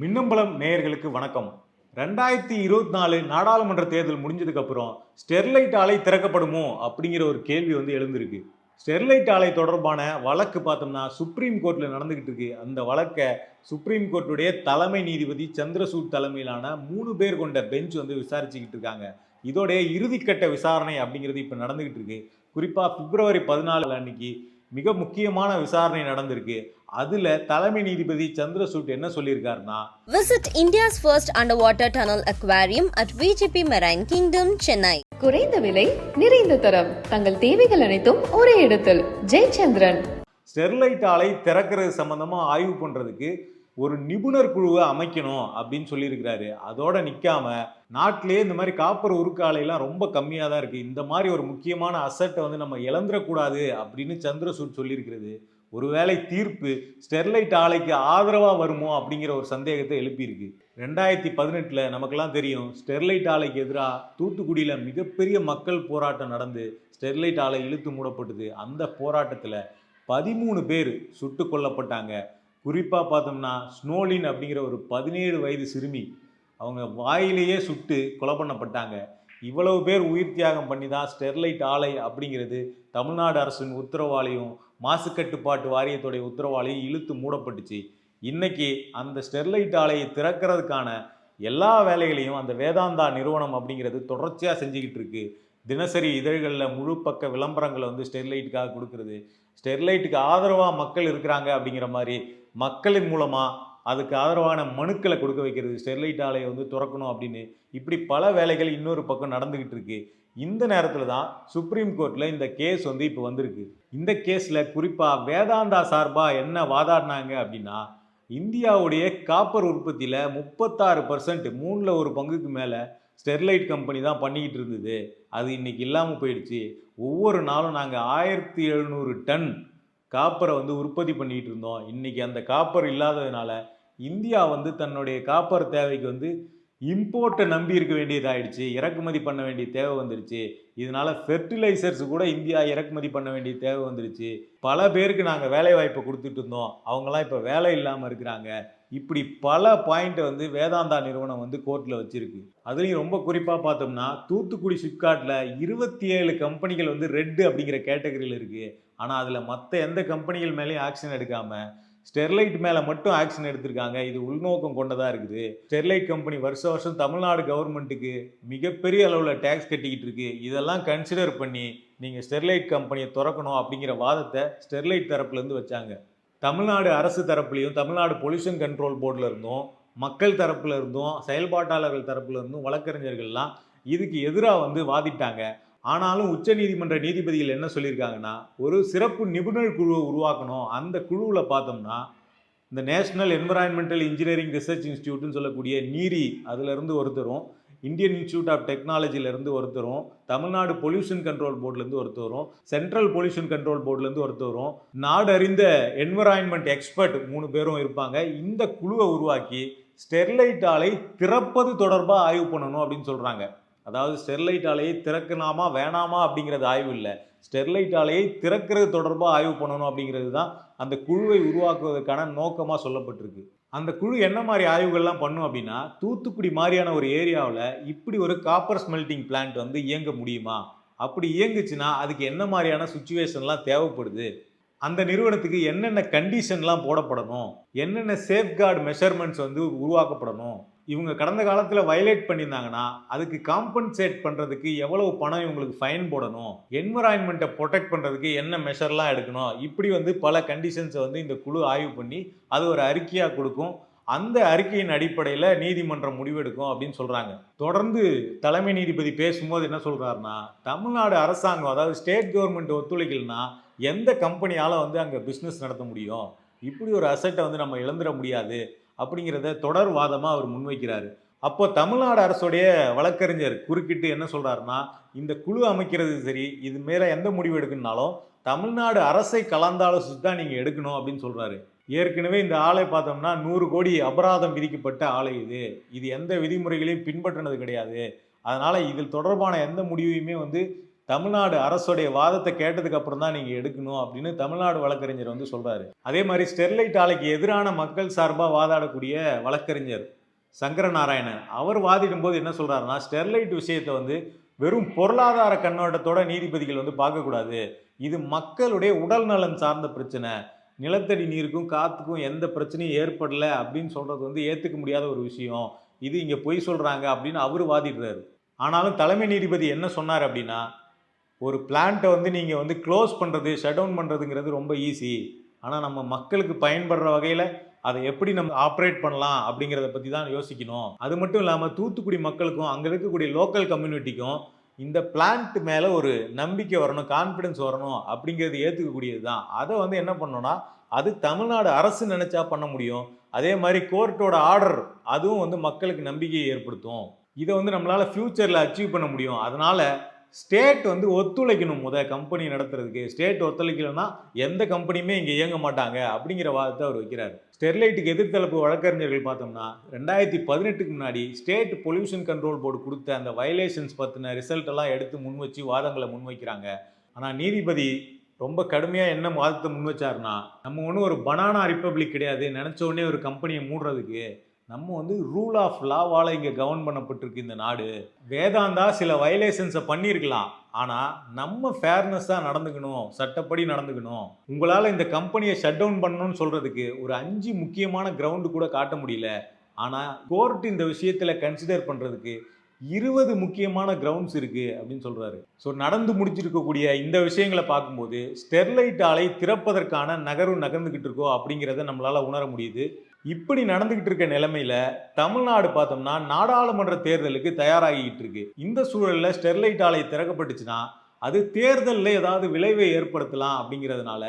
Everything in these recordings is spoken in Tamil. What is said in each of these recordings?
மின்னம்பலம் நேயர்களுக்கு வணக்கம். ரெண்டாயிரத்தி இருபத்தி நாலு நாடாளுமன்ற தேர்தல் முடிஞ்சதுக்கு அப்புறம் ஸ்டெர்லைட் ஆலை திறக்கப்படுமோ அப்படிங்கிற ஒரு கேள்வி வந்து எழுந்திருக்கு. ஸ்டெர்லைட் ஆலை தொடர்பான வழக்கு பார்த்தோம்னா சுப்ரீம் கோர்ட்டில் நடந்துகிட்டு இருக்கு. அந்த வழக்கை சுப்ரீம் கோர்ட்டுடைய தலைமை நீதிபதி சந்திரசூட் தலைமையிலான மூணு பேர் கொண்ட பெஞ்ச் வந்து விசாரிச்சுக்கிட்டு இருக்காங்க. இதோடைய இறுதிக்கட்ட விசாரணை அப்படிங்கிறது இப்போ நடந்துகிட்டு இருக்கு. குறிப்பாக பிப்ரவரி பதினாலு அன்னைக்கு மிக முக்கியமான விசாரணை நடந்திருக்கு. அதுல தலைமை நீதிபதி சந்திரசூட் என்ன சொல்லியிருக்காருன்னா Visit India's first underwater tunnel aquarium at VGP Marine Kingdom, Chennai. குறைந்த விலை நிறைந்த தரம். தங்கள் தேவைகள் அனைத்தும் ஒரே இடத்தில். ஜெயச்சந்திரன். ஸ்டெர்லைட் ஆலை திறக்கிறது சம்பந்தமா ஆய்வு பண்றதுக்கு ஒரு நிபுணர் குழுவை அமைக்கணும் அப்படின்னு சொல்லியிருக்கிறாரு. அதோட நிக்காம நாட்டிலேயே இந்த மாதிரி காப்பர் உருக்கு ஆலையெல்லாம் ரொம்ப கம்மியாக தான் இருக்கு. இந்த மாதிரி ஒரு முக்கியமான அசட்டை வந்து நம்ம இழந்துடக்கூடாது அப்படின்னு சந்திரசூட் சொல்லியிருக்கிறது. ஒருவேளை தீர்ப்பு ஸ்டெர்லைட் ஆலைக்கு ஆதரவாக வருமோ அப்படிங்கிற ஒரு சந்தேகத்தை எழுப்பியிருக்கு. ரெண்டாயிரத்தி பதினெட்டில் நமக்கெல்லாம் தெரியும் ஸ்டெர்லைட் ஆலைக்கு எதிராக தூத்துக்குடியில் மிகப்பெரிய மக்கள் போராட்டம் நடந்து ஸ்டெர்லைட் ஆலை இழுத்து மூடப்பட்டது. அந்த போராட்டத்தில் பதிமூணு பேர் சுட்டு கொல்லப்பட்டாங்க. குறிப்பாக பார்த்தோம்னா ஸ்னோலின் அப்படிங்கிற ஒரு பதினேழு வயது சிறுமி. அவங்க வாயிலேயே சுட்டு கொலை பண்ணப்பட்டாங்க. இவ்வளவு பேர் உயிர் தியாகம் பண்ணி தான் ஸ்டெர்லைட் ஆலை அப்படிங்கிறது தமிழ்நாடு அரசின் உத்தரவாலையும் மாசு கட்டுப்பாட்டு வாரியத்துடைய உத்தரவாலையும் இழுத்து மூடப்பட்டுச்சு. இன்னைக்கு அந்த ஸ்டெர்லைட் ஆலையை திறக்கிறதுக்கான எல்லா வேலைகளையும் அந்த வேதாந்தா நிறுவனம் அப்படிங்கிறது தொடர்ச்சியாக செஞ்சுக்கிட்டு இருக்கு. தினசரி இதழ்களில் முழு பக்க விளம்பரங்களை வந்து ஸ்டெர்லைட்டுக்காக கொடுக்கறது. ஸ்டெர்லைட்டுக்கு ஆதரவாக மக்கள் இருக்கிறாங்க அப்படிங்கிற மாதிரி மக்களின் மூலமாக அதுக்கு ஆதரவான மனுக்களை கொடுக்க வைக்கிறது. ஸ்டெர்லைட் ஆலையை வந்து திறக்கணும் அப்படின்னு இப்படி பல வேலைகள் இன்னொரு பக்கம் நடந்துக்கிட்டு இருக்கு. இந்த நேரத்தில் தான் சுப்ரீம் கோர்ட்டில் இந்த கேஸ் வந்து இப்போ வந்திருக்கு. இந்த கேஸில் குறிப்பாக வேதாந்தா சார்பாக என்ன வாதாடினாங்க அப்படின்னா இந்தியாவுடைய காப்பர் உற்பத்தியில் முப்பத்தாறு பர்சன்ட் மூணில் ஒரு பங்குக்கு மேலே ஸ்டெர்லைட் கம்பெனி தான் பண்ணிக்கிட்டு இருந்தது. அது இன்றைக்கி இல்லாமல் போயிடுச்சு. ஒவ்வொரு நாளும் நாங்கள் ஆயிரத்தி எழுநூறு டன் காப்பரை வந்து உற்பத்தி பண்ணிக்கிட்டு இருந்தோம். இன்றைக்கி அந்த காப்பர் இல்லாததுனால இந்தியா வந்து தன்னுடைய காப்பர் தேவைக்கு வந்து இம்போர்ட்டை நம்பி இருக்க வேண்டியதாயிடுச்சு இறக்குமதி பண்ண வேண்டிய தேவை வந்துருச்சு. இதனால ஃபெர்டிலைசர்ஸ் கூட இந்தியா இறக்குமதி பண்ண வேண்டிய தேவை வந்துருச்சு. பல பேருக்கு நாங்கள் வேலை வாய்ப்பை கொடுத்துட்டு இருந்தோம். அவங்களாம் இப்போ வேலை இல்லாமல் இருக்கிறாங்க. இப்படி பல பாயிண்ட்டை வந்து வேதாந்தா நிறுவனம் வந்து கோர்ட்டில் வச்சிருக்கு. அதுலேயும் ரொம்ப குறிப்பாக பார்த்தோம்னா தூத்துக்குடி சிப்காட்டில் இருபத்தி ஏழு கம்பெனிகள் வந்து ரெட்டு அப்படிங்கிற கேட்டகரியில் இருக்குது ஆனால் அதில் மற்ற எந்த கம்பெனிகள் மேலேயும் ஆக்ஷன் எடுக்காமல் ஸ்டெர்லைட் மேலே மட்டும் ஆக்ஷன் எடுத்திருக்காங்க. இது உள்நோக்கம் கொண்டதாக இருக்குது. ஸ்டெர்லைட் கம்பெனி வருஷ வருஷம் தமிழ்நாடு கவர்மெண்ட்டுக்கு மிகப்பெரிய அளவில் டேக்ஸ் கட்டிக்கிட்டு இருக்கு. இதெல்லாம் கன்சிடர் பண்ணி நீங்கள் ஸ்டெர்லைட் கம்பெனியை திறக்கணும் அப்படிங்கிற வாதத்தை ஸ்டெர்லைட் தரப்புலேருந்து வச்சாங்க. தமிழ்நாடு அரசு தரப்புலையும் தமிழ்நாடு பொல்யூஷன் கண்ட்ரோல் போர்டில் இருந்தும் மக்கள் தரப்புல இருந்தும் செயல்பாட்டாளர்கள் தரப்புல இருந்தும் வழக்கறிஞர்கள்லாம் இதுக்கு எதிராக வந்து வாதிட்டாங்க. ஆனாலும் உச்ச நீதிமன்ற நீதிபதிகள் என்ன சொல்லியிருக்காங்கன்னா ஒரு சிறப்பு நிபுணர் குழுவை உருவாக்கணும். அந்த குழுவில் பார்த்தோம்னா இந்த நேஷனல் என்விரான்மெண்டல் இன்ஜினியரிங் ரிசர்ச் இன்ஸ்டியூட்னு சொல்லக்கூடிய நீரி அதிலிருந்து ஒருத்தரும் இந்தியன் இன்ஸ்டியூட் ஆஃப் டெக்னாலஜிலேருந்து ஒருத்தரும் தமிழ்நாடு பொல்யூஷன் கண்ட்ரோல் போர்ட்லேருந்து ஒருத்தரும் சென்ட்ரல் பொல்யூஷன் கண்ட்ரோல் போர்ட்லேருந்து ஒருத்தரும் நாடறிந்த என்விரான்மெண்ட் எக்ஸ்பர்ட் மூணு பேரும் இருப்பாங்க. இந்த குழுவை உருவாக்கி ஸ்டெர்லைட் ஆலை திறப்பது தொடர்பாக ஆய்வு பண்ணணும் அப்படின்னு சொல்கிறாங்க அதாவது ஸ்டெர்லைட் ஆலையை திறக்கலாமா வேணாமா அப்படிங்கிறது ஆய்வு இல்லை. ஸ்டெர்லைட் ஆலையை திறக்கிறது தொடர்பாக ஆய்வு பண்ணணும் அப்படிங்கிறது தான் அந்த குழுவை உருவாக்குவதற்கான நோக்கமாக சொல்லப்பட்டிருக்கு. அந்த குழு என்ன மாதிரி ஆய்வுகள்லாம் பண்ணும் அப்படின்னா தூத்துக்குடி மாதிரியான ஒரு ஏரியாவில் இப்படி ஒரு காப்பர் ஸ்மெல்டிங் பிளான்ட் வந்து இயங்க முடியுமா? அப்படி இயங்குச்சுன்னா அதுக்கு என்ன மாதிரியான சுச்சுவேஷன்லாம் தேவைப்படுது? அந்த நிறுவனத்துக்கு என்னென்ன கண்டிஷன்லாம் போடப்படணும்? என்னென்ன சேஃப்கார்டு மெஷர்மெண்ட்ஸ் வந்து உருவாக்கப்படணும்? இவங்க கடந்த காலத்தில் வயலேட் பண்ணியிருந்தாங்கன்னா அதுக்கு காம்பன்சேட் பண்ணுறதுக்கு எவ்வளவு பணம் இவங்களுக்கு ஃபைன் போடணும்? என்விரான்மெண்ட்டை ப்ரொடெக்ட் பண்ணுறதுக்கு என்ன மெஷர்லாம் எடுக்கணும்? இப்படி வந்து பல கண்டிஷன்ஸை வந்து இந்த குழு ஆய்வு பண்ணி அது ஒரு அறிக்கையாக கொடுக்கும். அந்த அறிக்கையின் அடிப்படையில் நீதிமன்றம் முடிவெடுக்கும் அப்படின்னு சொல்கிறாங்க தொடர்ந்து தலைமை நீதிபதி பேசும்போது என்ன சொல்கிறாருன்னா தமிழ்நாடு அரசாங்கம் அதாவது ஸ்டேட் கவர்மெண்ட் ஒத்துழைக்கலனா எந்த கம்பெனியால் வந்து அங்கே பிஸ்னஸ் நடத்த முடியும்? இப்படி ஒரு அசட்டை வந்து நம்ம இழந்துட முடியாது. அப்படிங்கிறத தொடர் வாதமாக அவர் முன்வைக்கிறாரு. அப்போ தமிழ்நாடு அரசுடைய வழக்கறிஞர் குறுக்கிட்டு என்ன சொல்கிறாருன்னா இந்த குழு அமைக்கிறது சரி இது மேலே எந்த முடிவு எடுக்கணும்னாலும் தமிழ்நாடு அரசை கலந்தாலோசித்து தான் நீங்கள் எடுக்கணும் அப்படின்னு சொல்கிறாரு ஏற்கனவே இந்த ஆலை பார்த்தோம்னா நூறு கோடி அபராதம் விதிக்கப்பட்ட ஆலை இது. இது எந்த விதிமுறைகளையும் பின்பற்றினது கிடையாது. அதனால் இதில் தொடர்பான எந்த முடிவையுமே வந்து தமிழ்நாடு அரசுடைய வாதத்தை கேட்டதுக்கு அப்புறம் தான் நீங்க எடுக்கணும் அப்படின்னு தமிழ்நாடு வழக்கறிஞர் வந்து சொல்றாரு. அதே மாதிரி ஸ்டெர்லைட் ஆலைக்கு எதிரான மக்கள் சார்பாக வாதாடக்கூடிய வழக்கறிஞர் சங்கரநாராயணன் அவர் வாதிடும் போது என்ன சொல்றாருன்னா ஸ்டெர்லைட் விஷயத்தை வந்து வெறும் பொருளாதார கண்ணோட்டத்தோட நீதிபதிகள் வந்து பார்க்கக்கூடாது. இது மக்களுடைய உடல் நலன் சார்ந்த பிரச்சனை. நிலத்தடி நீருக்கும் காத்துக்கும் எந்த பிரச்சனையும் ஏற்படல அப்படின்னு சொல்றது வந்து ஏற்றுக்க முடியாத ஒரு விஷயம். இது இங்கே பொய் சொல்கிறாங்க அப்படின்னு அவர் வாதிடுறாரு. ஆனாலும் தலைமை நீதிபதி என்ன சொன்னார் அப்படின்னா ஒரு பிளான்ட்டை வந்து நீங்கள் வந்து க்ளோஸ் பண்ணுறது ஷட் டவுன் பண்ணுறதுங்கிறது ரொம்ப ஈஸி ஆனால் நம்ம மக்களுக்கு பயன்படுற வகையில் அதை எப்படி நம்ம ஆப்ரேட் பண்ணலாம் அப்படிங்கிறத பற்றி தான் யோசிக்கணும். அது மட்டும் இல்லாமல் தூத்துக்குடி மக்களுக்கும் அங்கே இருக்கக்கூடிய லோக்கல் கம்யூனிட்டிக்கும் இந்த பிளான்ட் மேலே ஒரு நம்பிக்கை வரணும் கான்ஃபிடன்ஸ் வரணும் அப்படிங்கிறது ஏற்றுக்கக்கூடியது தான். அதை வந்து என்ன பண்ணோம்னா அது தமிழ்நாடு அரசு நினச்சா பண்ண முடியும். அதே மாதிரி கோர்ட்டோட ஆர்டர் அதுவும் வந்து மக்களுக்கு நம்பிக்கையை ஏற்படுத்தும். இதை வந்து நம்மளால் ஃப்யூச்சரில் அச்சீவ் பண்ண முடியும். அதனால் ஸ்டேட் வந்து ஒத்துழைக்கணும் முத கம்பெனி நடத்துறதுக்கு. ஸ்டேட் ஒத்துழைக்கலன்னா எந்த கம்பெனியுமே இங்கே இயங்க மாட்டாங்க அப்படிங்கிற வாதத்தை அவர் வைக்கிறார். ஸ்டெர்லைட்டுக்கு எதிர்த்தரப்பு வழக்கறிஞர்கள் பார்த்தோம்னா ரெண்டாயிரத்தி பதினெட்டுக்கு முன்னாடி ஸ்டேட் பொல்யூஷன் கண்ட்ரோல் போர்டு கொடுத்த அந்த வயலேஷன்ஸ் பற்றின ரிசல்ட் எல்லாம் எடுத்து முன் வச்சு வாதங்களை முன்வைக்கிறாங்க ஆனால் நீதிபதி ரொம்ப கடுமையாக என்ன வாதத்தை முன் வச்சாருன்னா நம்ம ஒன்றும் ஒரு பனானா ரிப்பப்ளிக் கிடையாது. நினச்ச உடனே ஒரு கம்பெனியை மூடுறதுக்கு நம்ம வந்து ரூல் ஆஃப் லாவால் இங்கே கவர்ன் பண்ணப்பட்டிருக்கு இந்த நாடு. வேதாந்தா சில வயலேஷன்ஸை பண்ணியிருக்கலாம். ஆனால் நம்ம ஃபேர்னஸாக நடந்துக்கணும். சட்டப்படி நடந்துக்கணும். உங்களால் இந்த கம்பெனியை ஷட் டவுன் பண்ணணும்னு சொல்கிறதுக்கு ஒரு அஞ்சு முக்கியமான கிரவுண்டு கூட காட்ட முடியல. ஆனால் கோர்ட் இந்த விஷயத்தில் கன்சிடர் பண்ணுறதுக்கு இருபது முக்கியமான கிரவுண்ட்ஸ் இருக்குது அப்படின்னு சொல்கிறாரு ஸோ நடந்து முடிச்சிருக்கக்கூடிய இந்த விஷயங்களை பார்க்கும்போது ஸ்டெர்லைட் ஆலை திறப்பதற்கான நகர்வு நகர்ந்துக்கிட்டு இருக்கோ அப்படிங்கிறத நம்மளால் உணர முடியுது. இப்படி நடந்துகிட்டு இருக்க நிலைமையில தமிழ்நாடு பார்த்தோம்னா நாடாளுமன்ற தேர்தலுக்கு தயாராகிட்டு இருக்கு. இந்த சூழல்ல ஸ்டெர்லைட் ஆலை திறக்கப்பட்டுச்சுன்னா அது தேர்தலில் ஏதாவது விளைவை ஏற்படுத்தலாம் அப்படிங்கிறதுனால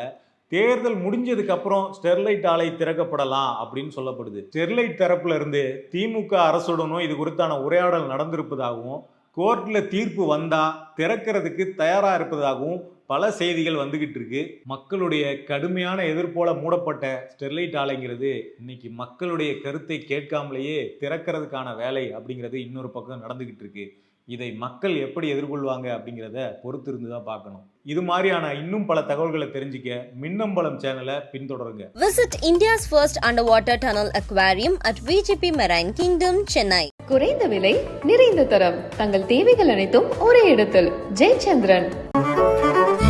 தேர்தல் முடிஞ்சதுக்கு அப்புறம் ஸ்டெர்லைட் ஆலை திறக்கப்படலாம் அப்படின்னு சொல்லப்படுது. ஸ்டெர்லைட் தரப்புல இருந்து திமுக அரசுடனும் இது குறித்தான உரையாடல் நடந்திருப்பதாகவும் கோர்ட்ல தீர்ப்பு வந்தா திறக்கிறதுக்கு தயாரா இருப்பதாகவும் பல செய்திகள் வந்துகிட்டு இருக்கு. மக்களுடைய கடுமையான எதிர்ப்போல மூடப்பட்ட ஸ்டெர்லைட் ஆலைங்கிறது இன்னைக்கு மக்களுடைய கருத்தை கேட்காமலேயே திறக்கிறதுக்கான வேலை அப்படிங்கிறது இன்னொரு பக்கம் நடந்துகிட்டு இருக்கு. இதை மக்கள் எப்படி எதிர்கொள்வாங்க அப்படிங்கிறத பொறுத்து இருந்து தான் பார்க்கணும். இது மாதிரியான இன்னும் பல தகவல்களை தெரிஞ்சுக்க மின்னம்பலம் சேனலை பின்தொடருங்க. Visit India's first underwater tunnel aquarium at VGP Marine Kingdom, Chennai. குறைந்த விலை நிறைந்த தரம். தங்கள் தேவைகள் அனைத்தும் ஒரே இடத்தில். ஜெயச்சந்திரன்.